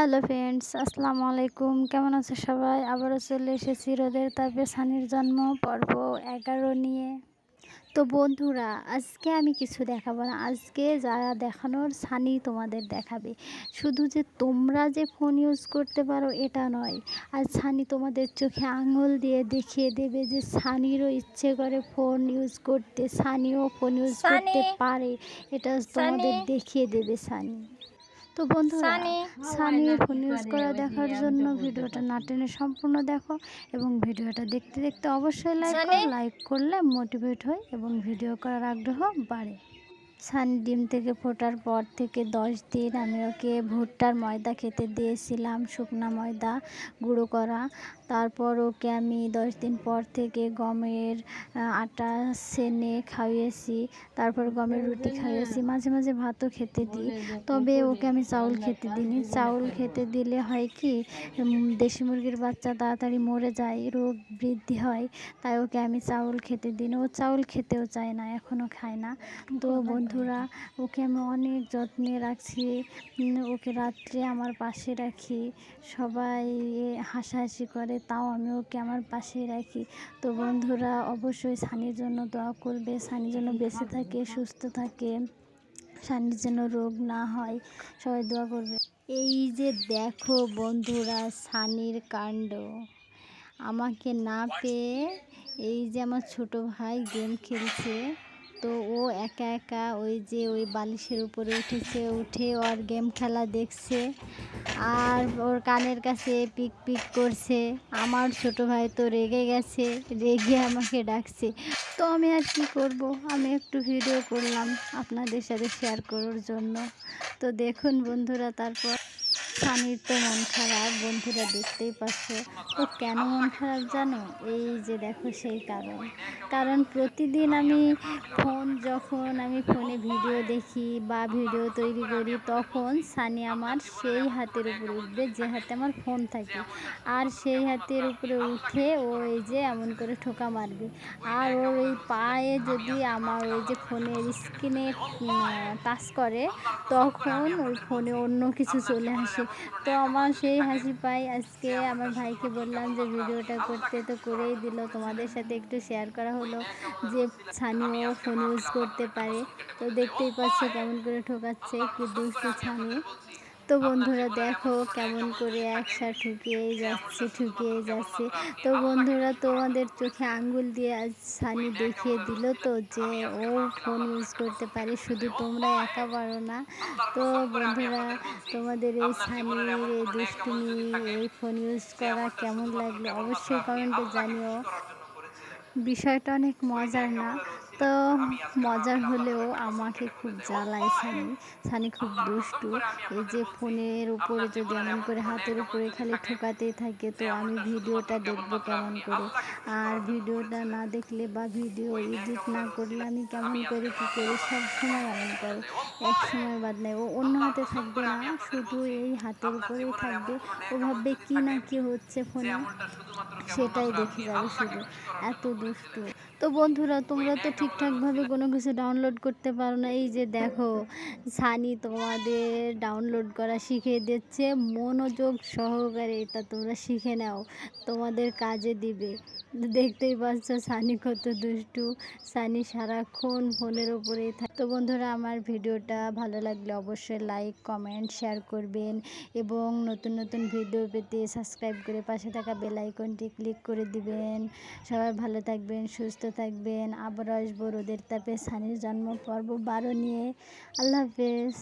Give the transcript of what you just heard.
Hello friends আসসালামু আলাইকুম। কেমন আছে সবাই? আবারও চলে এসেছি রোদের তাপে সানির জন্ম পর্ব এগারো নিয়ে। তো বন্ধুরা আজকে আমি কিছু দেখাবো না। আজকে যারা দেখানোর সানি তোমাদের দেখাবে। শুধু যে তোমরা যে ফোন ইউজ করতে পারো এটা নয়। আর সানি তোমাদের চোখে আঙুল দিয়ে দেখিয়ে দেবে যে সানিরও ইচ্ছে করে ফোন ইউজ করতে সানিও ফোন ইউজ করতে পারে। এটা তোমাদের দেখিয়ে দেবে সানি। তো বন্ধুরা সানির ফোন ইউজ করা দেখার জন্য ভিডিওটা না টেনে সম্পূর্ণ দেখো এবং ভিডিওটা দেখতে দেখতে অবশ্যই লাইক করো লাইক করলে মোটিভেট হয় এবং ভিডিও করার আগ্রহ বাড়ে। সানি ডিম থেকে ফোটার পর থেকে দশ দিন আমি ওকে ভুট্টার ময়দা খেতে দিয়েছিলাম, শুকনা ময়দা গুঁড়ো করা। তারপর ওকে আমি দশ দিন পর থেকে গমের আটা, সেনে খাইয়েছি। তারপর গমের রুটি খাইয়েছি। মাঝে মাঝে ভাতও খেতে দিই। তবে ওকে আমি চাউল খেতে দিইনি। চাউল খেতে দিলে হয় কি দেশি মুরগির বাচ্চা তাড়াতাড়ি মরে যায়, রোগ বৃদ্ধি হয়। তাই ওকে আমি চাউল খেতে দিই ও চাউল খেতেও চায় না, এখনও খায় না। তো বন্ধুরা, ওকে আমি অনেক যত্নে রাখছি। ওকে রাত্রে আমার পাশে রাখি। সবাই হাসাহাসি করে, তাও আমি ওকে আমার পাশে রাখি। তো বন্ধুরা, অবশ্যই সানির জন্য দোয়া করবে। সানির জন্য বেঁচে থাকে, সুস্থ থাকে। সানির যেন রোগ না হয়, সবাই দোয়া করবে। এই যে দেখো বন্ধুরা, সানির কাণ্ড। আমাকে না পেয়ে এই যে আমার ছোট ভাই গেম খেলছে। তো ও একা একা ওই যে ওই বালিশের উপরে উঠেছে, উঠে ওর গেম খেলা দেখছে আর ওর কানের কাছে পিক পিক করছে। আমার ছোট ভাই তো রেগে গেছে, রেগে আমাকে ডাকছে। তো আমি আর কি করব? আমি একটু ভিডিও করলাম আপনাদের সাথে শেয়ার করার জন্য। তো দেখুন বন্ধুরা, তারপর স্বামীর তো মন খারাপ, বন্ধুরা দেখতেই পাচ্ছ ও কেন মন খারাপ জানো? এই যে দেখো সেই কারণ। কারণ প্রতিদিন আমি ফোন, যখন আমি ফোনে ভিডিও দেখি বা ভিডিও তৈরি করি, তখন সানি আমার সেই হাতের উপরে উঠবে, যে হাতে আমার ফোন থাকে। আর সেই হাতের উপরে উঠে ও এই যে এমন করে ঠোকা মারবে। আর ওর ওই পায়ে যদি আমার ওই যে ফোনের স্ক্রিনে টাচ করে, তখন ওই ফোনে অন্য কিছু চলে আসে তো আমার সেই হাসি পাই। আজকে আমার ভাইকে বললাম যে ভিডিওটা করতে তো করেই দিল। তোমাদের সাথে একটু শেয়ার করা হলো যে ছানিও ফোন ইউজ করতে পারে। তো দেখতেই পাচ্ছ কেমন করে ঠোকাচ্ছে। কি দুষ্টু ছানি। তো বন্ধুরা দেখো কেমন করে একসা ঠুকিয়ে যাচ্ছে ঠুকিয়ে যাচ্ছে। তো বন্ধুরা তোমাদের চোখে আঙ্গুল দিয়ে আজ সানি দেখিয়ে দিল তো যে ও ফোন ইউজ করতে পারে, শুধু তোমরা একা পারো না। তো বন্ধুরা তোমাদের এই সানির এই দুষ্টুমি, এই ফোন ইউজ করা কেমন লাগল? অবশ্যই কমেন্টে জানিও। বিষয়টা অনেক মজার না? তো মজার হলেও আমাকে খুব জ্বালায় সানি। সানি খুব দুষ্টু। এই যে ফোনের উপরে যদি এমন করে হাতের উপরে খালি ঠোকাতেই থাকে, তো আমি ভিডিওটা দেখব কেমন করে? আর ভিডিওটা না দেখলে বা ভিডিও এডিট না করলে আমি কেমন করে কী করি? সব সময় এমন করে। এক সময় বাদ নেই। ও অন্য হাতে থাকবে না, শুধু এই হাতের উপরেই থাকবে। ও ভাববে কী না কী হচ্ছে ফোনে? সেটাই দেখে যাবে শুধু। এত দুষ্টু। তো বন্ধুরা, তোমরা তো ঠিকঠাকভাবে কোনো কিছু ডাউনলোড করতে পারো না। এই যে দেখো, সানি তোমাদের ডাউনলোড করা শিখিয়ে দিচ্ছে। মনোযোগ সহকারে এটা তোমরা শিখে নাও, তোমাদের কাজে দিবে। দেখতেই পাচ্ছ সানি কত দুষ্টু। সানি সারাক্ষণ ফোনের ওপরেই থাকে তো বন্ধুরা, আমার ভিডিওটা ভালো লাগলে অবশ্যই লাইক কমেন্ট শেয়ার করবেন এবং নতুন নতুন ভিডিও পেতে সাবস্ক্রাইব করে পাশে থাকা বেল আইকনটি ক্লিক করে দিবেন। সবাই ভালো থাকবেন, সুস্থ থাকবেন। আবার আসব রোদের তাপে সানির জন্ম পর্ব বারো নিয়ে। আল্লাহ হাফেজ।